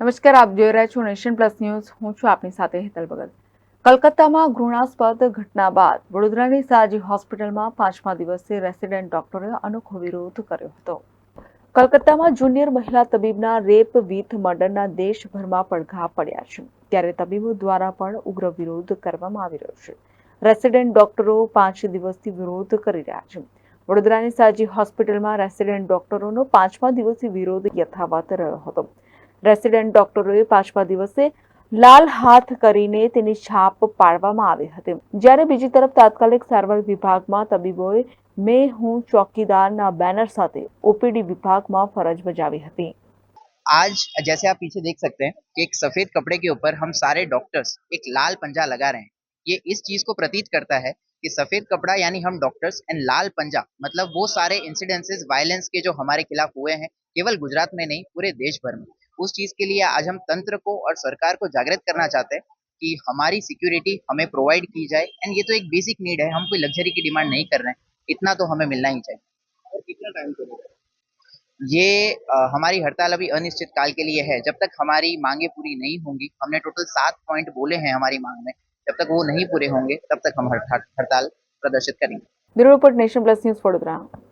નમસ્કાર, આપ જોઈ રહ્યા છો નેશન પ્લસ ન્યૂઝ. હું છું આપની સાથે હેતલ ભગત. કલકત્તામાં ઘૃણાસ્પદ ઘટના બાદ વડોદરાની સાજી હોસ્પિટલમાં પાંચમા દિવસે રેસિડેન્ટ ડોક્ટરે અનોખો વિરોધ કર્યો હતો. કલકત્તામાં જુનિયર મહિલા તબીબના રેપ વિથ મર્ડરના દેશભરમાં પડઘા પડ્યા છે. ત્યારે તબીબો દ્વારા પણ ઉગ્ર વિરોધ કરવામાં આવી રહ્યો છે. રેસિડેન્ટ ડોક્ટરો પાંચ દિવસથી વિરોધ કરી રહ્યા છે. વડોદરાની સાજી હોસ્પિટલમાં રેસિડેન્ટ ડોક્ટરોનો પાંચમા દિવસે વિરોધ યથાવત રહ્યો હતો. રેસિડેન્ટ ડોક્ટરોએ પાંચમા દિવસે લાલ હાથ કરીને તેની છાપ પાડવામાં આવી હતી જ્યારે બીજી તરફ તાત્કાલિક સારવાર વિભાગમાં તબીબોએ મેં હું ચોકીદારના બેનર સાથે ઓપીડી વિભાગમાં ફરજ બજાવી હતી आज जैसे आप पीछे देख सकते हैं कि एक सफेद कपड़े के ऊपर हम सारे डॉक्टर्स एक लाल पंजा लगा रहे हैं ये इस चीज को प्रतीत करता है कि सफेद कपड़ा यानी हम डॉक्टर्स एंड लाल पंजा मतलब वो सारे इंसिडेंसेस वायलेंस के जो हमारे खिलाफ हुए हैं केवल गुजरात में नहीं पूरे देश भर में उस चीज़ के लिए आज हम तंत्र को और सरकार को जागृत करना चाहते हैं कि हमारी सिक्योरिटी हमें प्रोवाइड की जाए। एंड ये तो एक बेसिक नीड है हम कोई लग्जरी की डिमांड नहीं कर रहे हैं। इतना तो हमें मिलना ही चाहिए। और कितना टाइम ये आ, हमारी हड़ताल अभी अनिश्चित काल के लिए है। जब तक हमारी मांगे पूरी नहीं होंगी हमने टोटल सात पॉइंट बोले हैं हमारी मांग में। जब तक वो नहीं पूरे होंगे तब तक हम हड़ताल प्रदर्शित करेंगे। Bureau report nation plus news